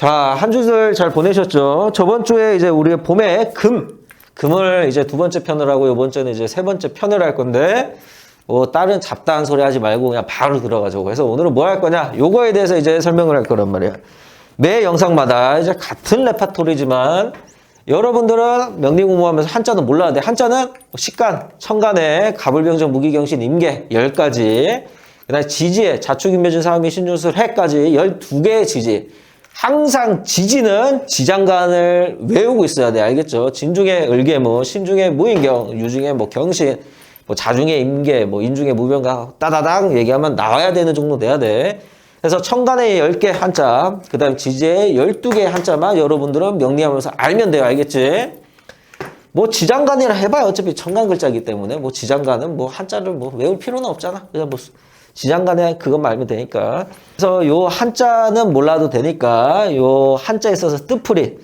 자, 한 주들 잘 보내셨죠? 저번 주에 이제 우리 봄에 금, 금을 이제 두 번째 편을 하고 이번 주에는 이제 세 번째 편을 할 건데, 뭐 다른 잡다한 소리 하지 말고 그냥 바로 들어가자고. 그래서 오늘은 뭐 할 거냐? 요거에 대해서 이제 설명을 할 거란 말이야. 매 영상마다 이제 같은 레파토리지만 여러분들은 명리 공부하면서 한자는 돼. 한자는 뭐 식간, 천간에 가불병정, 무기경신, 임계 10가지. 그다음에 지지에 자축인묘진, 사음이 신주술, 해까지 12개의 지지. 항상 지지는 지장간을 외우고 있어야 돼. 알겠죠? 진중에 을계무, 신중에 무인경, 유중에 뭐 경신, 뭐 자중에 임계, 뭐 인중에 무병가 따다당 얘기하면 나와야 되는 정도 돼야 돼. 그래서 천간에 10개 한자, 그 다음 지지에 12개 한자만 여러분들은 명리하면서 알면 돼요. 알겠지? 뭐 지장간이라 해봐요. 어차피 천간 글자이기 때문에 뭐 지장간은 뭐 한자를 뭐 외울 필요는 없잖아. 그냥 뭐 지장간에 그것만 알면 되니까. 그래서 요 한자는 몰라도 되니까 요 한자에 있어서 뜻풀이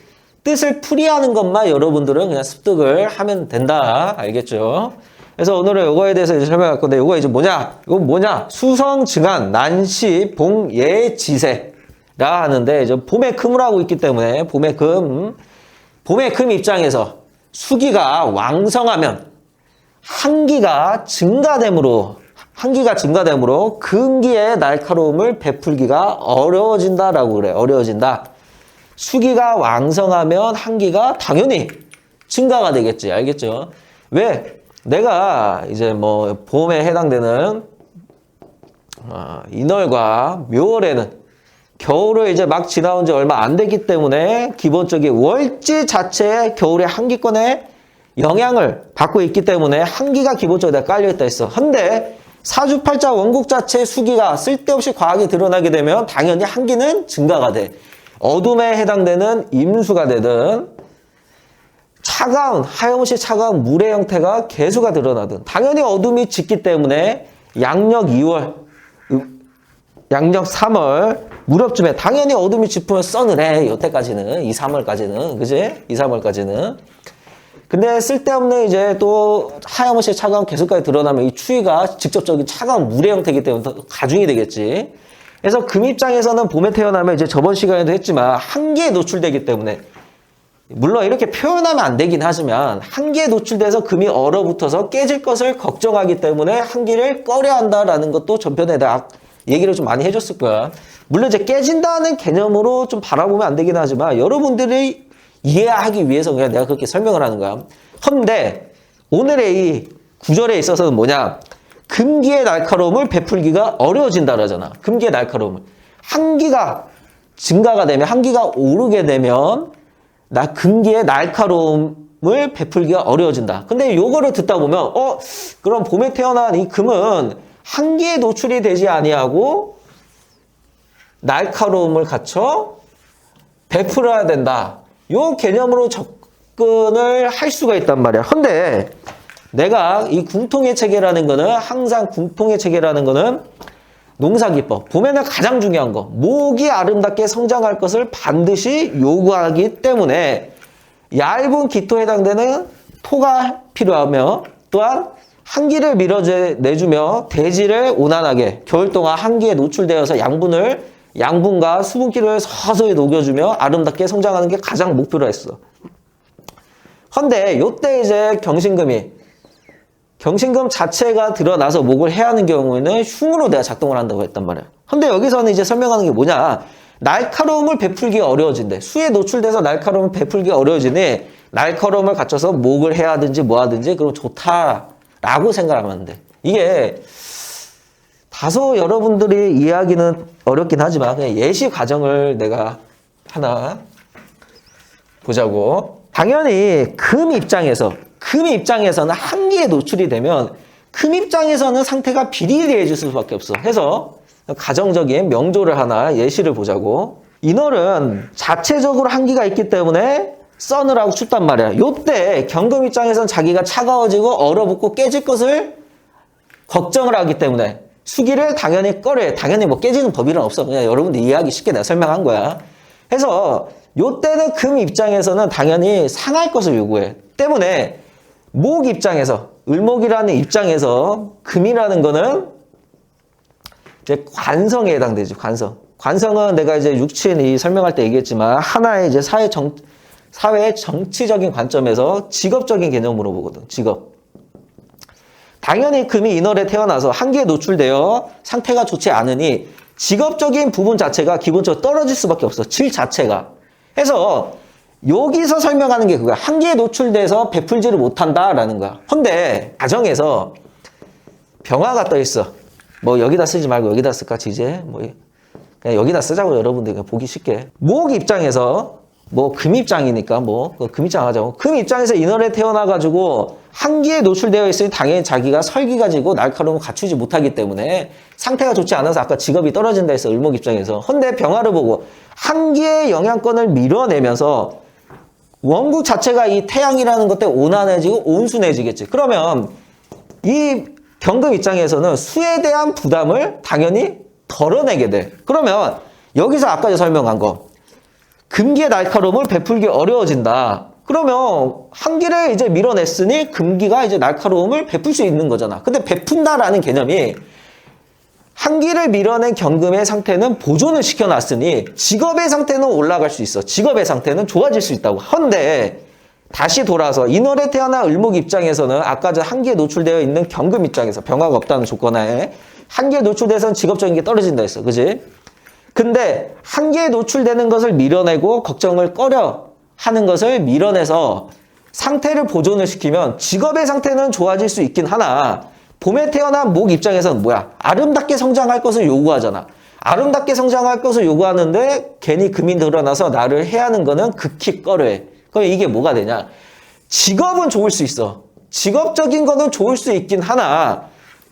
뜻을 풀이하는 것만 여러분들은 그냥 습득을 하면 된다. 알겠죠? 그래서 오늘은 요거에 대해서 이제 설명할 건데 요거 이제 뭐냐? 이거 뭐냐? 수성 증한 난시 봉예 지세라 하는데 이제 봄의 금을 하고 있기 때문에 봄의 금 봄의 금 입장에서 수기가 왕성하면 한기가 증가됨으로 한기가 증가됨으로 금기의 날카로움을 베풀기가 어려워진다라고 그래. 어려워진다. 수기가 왕성하면 한기가 당연히 증가가 되겠지. 알겠죠? 왜? 내가 이제 뭐 봄에 해당되는 어, 인월과 묘월에는 겨울을 이제 막 지나온 지 얼마 안 됐기 때문에 기본적인 월지 자체에 겨울의 한기권에 영향을 받고 있기 때문에 한기가 기본적으로 깔려 있다 했어. 근데 사주팔자 원국 자체의 수기가 쓸데없이 과하게 드러나게 되면 당연히 한기는 증가가 돼. 어둠에 해당되는 임수가 되든 차가운 하염없이 차가운 물의 형태가 개수가 드러나든 당연히 어둠이 짙기 때문에 양력 2월 양력 3월 무렵쯤에 당연히 어둠이 짙으면 써늘해 여태까지는 2, 3월까지는 그지? 2, 3월까지는 근데 쓸데없는 이제 또 하염없이 차가운 개수까지 드러나면 이 추위가 직접적인 차가운 물의 형태이기 때문에 더 가중이 되겠지 그래서 금 입장에서는 봄에 태어나면 이제 저번 시간에도 했지만 한계에 노출되기 때문에 물론 이렇게 표현하면 안 되긴 하지만 한계에 노출돼서 금이 얼어붙어서 깨질 것을 걱정하기 때문에 한기를 꺼려 한다라는 것도 전편에 다 얘기를 좀 많이 해줬을 거야. 물론 이제 깨진다는 개념으로 좀 바라보면 안 되긴 하지만 여러분들이 이해하기 위해서 그냥 내가 그렇게 설명을 하는 거야. 헌데 오늘의 이 구절에 있어서는 뭐냐? 금기의 날카로움을 베풀기가 어려워진다라잖아. 금기의 날카로움을. 한기가 증가가 되면 한기가 오르게 되면 나 금기의 날카로움을 베풀기가 어려워진다. 근데 요거를 듣다 보면 어 그럼 봄에 태어난 이 금은 한기에 노출이 되지 아니하고 날카로움을 갖춰 베풀어야 된다. 요 개념으로 접근을 할 수가 있단 말이야. 근데 내가 이 궁통의 체계라는 거는 항상 궁통의 체계라는 거는 농사기법. 봄에는 가장 중요한 거. 목이 아름답게 성장할 것을 반드시 요구하기 때문에 얇은 기토에 해당되는 토가 필요하며 또한 한기를 밀어내주며 대지를 온난하게 겨울 동안 한기에 노출되어서 양분을 양분과 수분기를 서서히 녹여주며 아름답게 성장하는 게 가장 목표로 했어. 헌데 요때 이제 경신금이 경신금 자체가 드러나서 목을 해야 하는 경우에는 흉으로 내가 작동을 한다고 했단 말이야. 근데 여기서는 이제 설명하는 게 뭐냐. 날카로움을 베풀기가 어려워진대. 수에 노출돼서 날카로움을 베풀기가 어려워지니 날카로움을 갖춰서 목을 해야 하든지 뭐 하든지 그럼 좋다라고 생각하면 돼. 이게 다소 여러분들이 이해하기는 어렵긴 하지만 예시 과정을 내가 하나 보자고. 당연히 금 입장에서 금 입장에서는 한기에 노출이 되면 금 입장에서는 상태가 비리리해질 수밖에 없어. 해서 가정적인 명조를 하나 예시를 보자고. 인월은 자체적으로 한기가 있기 때문에 써느라고 춥단 말이야. 요때 경금 입장에서는 자기가 차가워지고 얼어붙고 깨질 것을 걱정을 하기 때문에 수기를 당연히 꺼려. 당연히 뭐 깨지는 법이는 없어. 그냥 여러분들 이해하기 쉽게 내가 설명한 거야. 해서 요때는 금 입장에서는 당연히 상할 것을 요구해. 때문에 목 입장에서 을목이라는 입장에서 금이라는 거는 이제 관성에 해당되죠. 관성. 관성은 내가 이제 육친 이 설명할 때 얘기했지만 하나의 이제 사회 정 사회 정치적인 관점에서 직업적인 개념으로 보거든. 직업. 당연히 금이 인월에 태어나서 한계에 노출되어 상태가 좋지 않으니 직업적인 부분 자체가 기본적으로 떨어질 수밖에 없어. 질 자체가. 해서 여기서 설명하는 게 그거야. 한계에 노출돼서 베풀지를 못한다라는 거야. 근데 가정에서 병화가 떠 있어. 뭐 여기다 쓰지 말고 여기다 쓸까 지제 뭐 그냥 여기다 쓰자고 여러분들 그냥 보기 쉽게. 목 입장에서 뭐 금 입장이니까 뭐 금 입장 하자고. 금 입장에서 인월에 태어나 가지고 한기에 노출되어 있으니 당연히 자기가 설기 가지고 날카로움을 갖추지 못하기 때문에 상태가 좋지 않아서 아까 직업이 떨어진다 해서 을목 입장에서 헌데 병화를 보고 한기의 영향권을 밀어내면서 원국 자체가 이 태양이라는 것 때문에 온화해지고 온순해지겠지. 그러면 이 경금 입장에서는 수에 대한 부담을 당연히 덜어내게 돼. 그러면 여기서 아까 설명한 거 금기의 날카로움을 베풀기 어려워진다. 그러면 한기를 이제 밀어냈으니 금기가 이제 날카로움을 베풀 수 있는 거잖아. 근데 베푼다라는 개념이 한기를 밀어낸 경금의 상태는 보존을 시켜놨으니 직업의 상태는 올라갈 수 있어. 직업의 상태는 좋아질 수 있다고. 헌데 다시 돌아서 인월에 태어난 을목 입장에서는 아까 전 한기에 노출되어 있는 경금 입장에서 병화가 없다는 조건하에 한기에 노출돼서는 직업적인 게 떨어진다 했어. 그지? 근데 한계에 노출되는 것을 밀어내고 걱정을 꺼려 하는 것을 밀어내서 상태를 보존을 시키면 직업의 상태는 좋아질 수 있긴 하나 봄에 태어난 목 입장에서는 뭐야? 아름답게 성장할 것을 요구하잖아. 아름답게 성장할 것을 요구하는데 괜히 금이 드러나서 나를 해하는 거는 극히 꺼려해. 그럼 이게 뭐가 되냐? 직업은 좋을 수 있어. 직업적인 거는 좋을 수 있긴 하나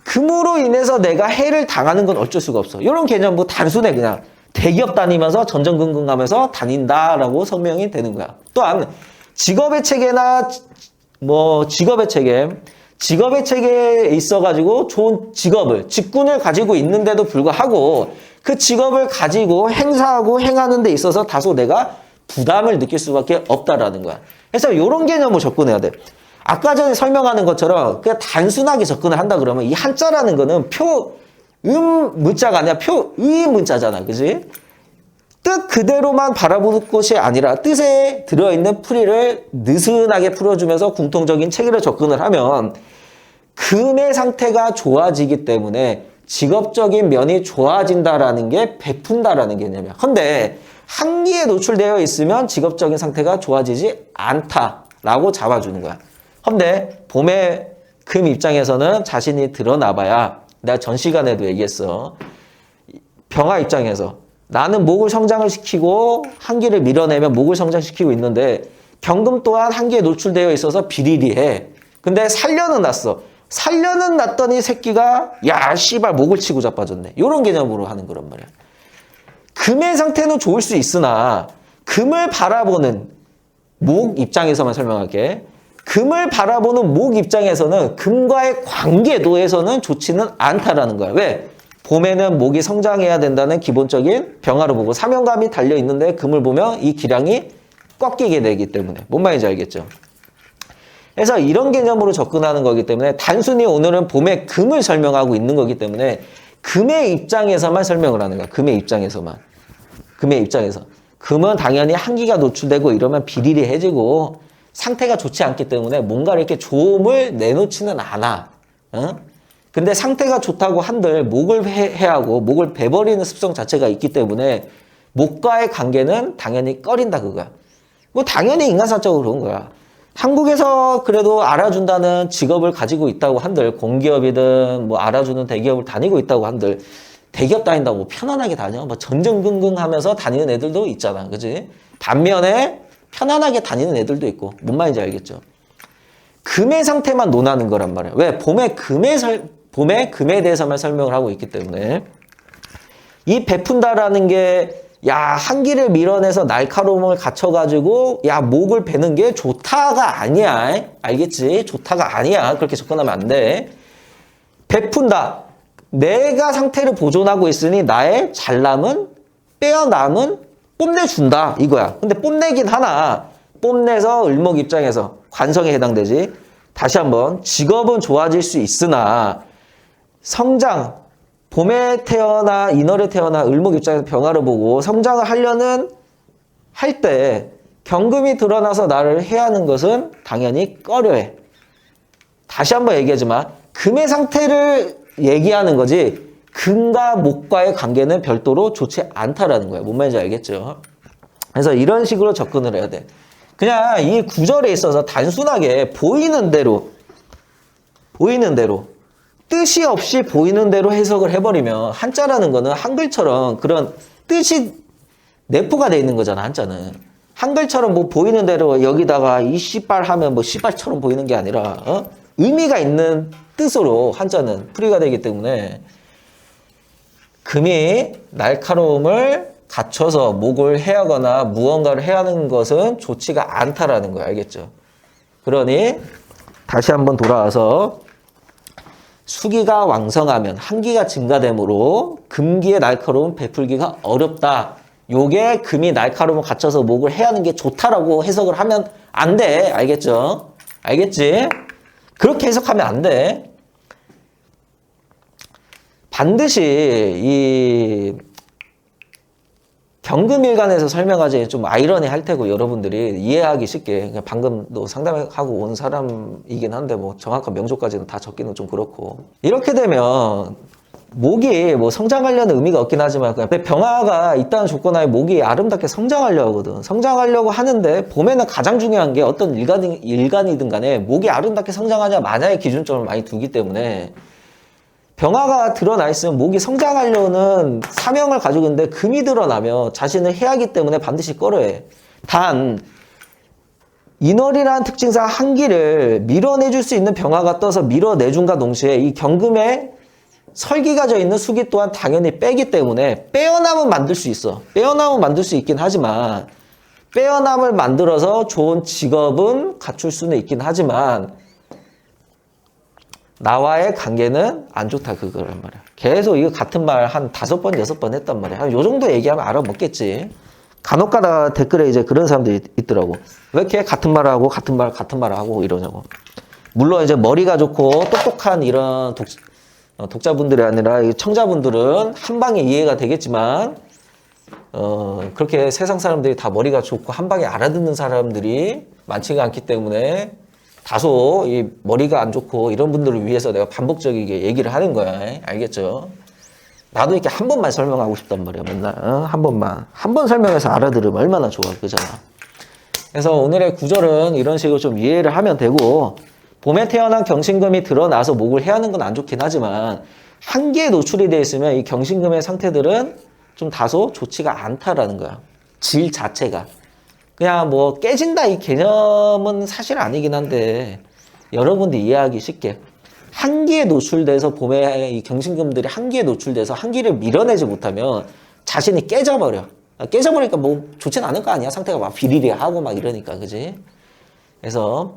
금으로 인해서 내가 해를 당하는 건 어쩔 수가 없어. 이런 개념 뭐 단순해 그냥. 대기업 다니면서 전전긍긍 하면서 다닌다라고 설명이 되는 거야. 또한 직업의 체계나 뭐 직업의 체계, 직업의 체계에 있어가지고 좋은 직업을, 직군을 가지고 있는데도 불구하고 그 직업을 가지고 행사하고 행하는 데 있어서 다소 내가 부담을 느낄 수밖에 없다라는 거야. 그래서 이런 개념을 접근해야 돼. 아까 전에 설명하는 것처럼 그냥 단순하게 접근을 한다 그러면 이 한자라는 거는 표, 음 문자가 아니라 표, 의 문자잖아. 그지? 뜻 그대로만 바라보는 것이 아니라 뜻에 들어있는 풀이를 느슨하게 풀어주면서 공통적인 체계를 접근을 하면 금의 상태가 좋아지기 때문에 직업적인 면이 좋아진다라는 게 베푼다라는 개념이야. 근데 한기에 노출되어 있으면 직업적인 상태가 좋아지지 않다라고 잡아주는 거야. 근데 봄에 금 입장에서는 자신이 드러나봐야 내가 전 시간에도 얘기했어. 병화 입장에서 나는 목을 성장을 시키고 한기를 밀어내면 목을 성장시키고 있는데 경금 또한 한기에 노출되어 있어서 비리리해. 근데 살려는 났어. 살려는 났더니 새끼가 야 씨발 목을 치고 자빠졌네. 이런 개념으로 하는 거란 말이야. 금의 상태는 좋을 수 있으나 금을 바라보는 목 입장에서만 설명할게. 금을 바라보는 목 입장에서는 금과의 관계도에서는 좋지는 않다라는 거야. 왜? 봄에는 목이 성장해야 된다는 기본적인 병화로 보고 사명감이 달려 있는데 금을 보면 이 기량이 꺾이게 되기 때문에 뭔 말인지 알겠죠? 그래서 이런 개념으로 접근하는 거기 때문에 단순히 오늘은 봄의 금을 설명하고 있는 거기 때문에 금의 입장에서만 설명을 하는 거야. 금의 입장에서만. 금의 입장에서. 금은 당연히 한기가 노출되고 이러면 비리리해지고 상태가 좋지 않기 때문에 뭔가 이렇게 좋음을 내놓지는 않아. 어? 근데 상태가 좋다고 한들 목을 해, 하고 목을 베버리는 습성 자체가 있기 때문에 목과의 관계는 당연히 꺼린다 그거야. 뭐 당연히 인간사적으로 그런 거야. 한국에서 그래도 알아준다는 직업을 가지고 있다고 한들 공기업이든 뭐 알아주는 대기업을 다니고 있다고 한들 대기업 다닌다고 뭐 편안하게 다녀 뭐 전전긍긍하면서 다니는 애들도 있잖아 그지 반면에 편안하게 다니는 애들도 있고 뭔 말인지 알겠죠 금의 상태만 논하는 거란 말이야 왜 봄에 금의 설 봄에 금에 대해서만 설명을 하고 있기 때문에 이 베푼다라는 게 야, 한기를 밀어내서 날카로움을 갖춰가지고, 야, 목을 베는 게 좋다가 아니야. 알겠지? 좋다가 아니야. 그렇게 접근하면 안 돼. 베푼다. 내가 상태를 보존하고 있으니 나의 잘남은, 빼어남은 뽐내준다. 이거야. 근데 뽐내긴 하나. 뽐내서 을목 입장에서 관성에 해당되지. 다시 한번, 직업은 좋아질 수 있으나, 성장, 봄에 태어나 인월에 태어나 을목 입장에서 병화를 보고 성장을 하려는 할 때 경금이 드러나서 나를 해하는 것은 당연히 꺼려해. 다시 한번 얘기하지만 금의 상태를 얘기하는 거지 금과 목과의 관계는 별도로 좋지 않다라는 거예요. 뭔 말인지 알겠죠? 그래서 이런 식으로 접근을 해야 돼. 그냥 이 구절에 있어서 단순하게 보이는 대로 보이는 대로 뜻이 없이 보이는 대로 해석을 해버리면 한자라는 거는 한글처럼 그런 뜻이 내포가 돼 있는 거잖아 한자는 한글처럼 뭐 보이는 대로 여기다가 이 씨발 하면 뭐 씨발처럼 보이는 게 아니라 어? 의미가 있는 뜻으로 한자는 풀이가 되기 때문에 금이 날카로움을 갖춰서 목을 해하거나 무언가를 해하는 것은 좋지가 않다라는 거예요 알겠죠 그러니 다시 한번 돌아와서 수기가 왕성하면 한기가 증가되므로 금기의 날카로움 베풀기가 어렵다. 요게 금이 날카로움을 갖춰서 목을 해야 하는 게 좋다라고 해석을 하면 안 돼. 알겠죠? 알겠지? 그렇게 해석하면 안 돼. 반드시 이 경금일간에서 설명하지 좀 아이러니 할 테고 여러분들이 이해하기 쉽게 방금도 상담하고 온 사람이긴 한데 뭐 정확한 명조까지는 다 적기는 좀 그렇고. 이렇게 되면 목이 뭐 성장하려는 의미가 없긴 하지만 그냥 병화가 있다는 조건 하에 목이 아름답게 성장하려고 하거든. 성장하려고 하는데 봄에는 가장 중요한 게 어떤 일간이, 일간이든 간에 목이 아름답게 성장하냐 마냐의 기준점을 많이 두기 때문에 병화가 드러나 있으면 목이 성장하려는 사명을 가지고 있는데 금이 드러나면 자신을 해하기 때문에 반드시 꺼려해. 단 인월이라는 특징상 한기를 밀어내줄 수 있는 병화가 떠서 밀어내준과 동시에 이 경금에 설기가 져 있는 수기 또한 당연히 빼기 때문에 빼어남은 만들 수 있어. 빼어남은 만들 수 있긴 하지만 빼어남을 만들어서 좋은 직업은 갖출 수는 있긴 하지만 나와의 관계는 안 좋다 그거란 말이야. 계속 이거 같은 말 한 다섯 번 여섯 번 했단 말이야. 한 요 정도 얘기하면 알아먹겠지. 간혹가다 댓글에 이제 그런 사람들이 있더라고. 왜 이렇게 같은 말을 하고 같은 말 같은 말을 하고 이러냐고. 물론 이제 머리가 좋고 똑똑한 이런 독, 어, 독자분들이 아니라 이 청자분들은 한 방에 이해가 되겠지만 어, 그렇게 세상 사람들이 다 머리가 좋고 한 방에 알아듣는 사람들이 많지가 않기 때문에 다소 이 머리가 안 좋고 이런 분들을 위해서 내가 반복적이게 얘기를 하는 거야. 알겠죠? 나도 이렇게 한 번만 설명하고 싶단 말이야. 맨날 어? 한 번만 한 번 설명해서 알아들으면 얼마나 좋아, 그잖아. 그래서 오늘의 구절은 이런 식으로 좀 이해를 하면 되고 봄에 태어난 경신금이 드러나서 목을 해하는 건 안 좋긴 하지만 한계에 노출이 돼 있으면 이 경신금의 상태들은 좀 다소 좋지가 않다라는 거야. 질 자체가. 그냥 뭐 깨진다 이 개념은 사실 아니긴 한데 여러분들 이해하기 쉽게 한기에 노출돼서 봄에 이 경신금들이 한기에 노출돼서 한기를 밀어내지 못하면 자신이 깨져버려. 깨져버리니까 뭐 좋진 않을 거 아니야. 상태가 막 비리리하고 막 이러니까 그지? 그래서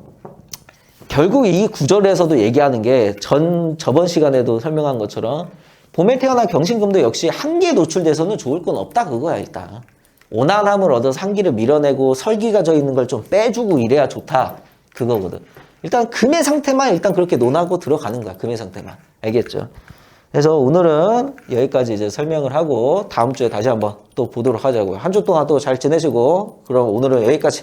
결국 이 구절에서도 얘기하는 게 전 저번 시간에도 설명한 것처럼 봄에 태어난 경신금도 역시 한기에 노출돼서는 좋을 건 없다 그거야 일단. 오난함을 얻어서 한기를 밀어내고 설기가 져 있는 걸 좀 빼주고 이래야 좋다 그거거든. 일단 금의 상태만 일단 그렇게 논하고 들어가는 거야 금의 상태만 알겠죠? 그래서 오늘은 여기까지 이제 설명을 하고 다음 주에 다시 한번 또 보도록 하자고요. 한 주 동안 또 잘 지내시고 그럼 오늘은 여기까지.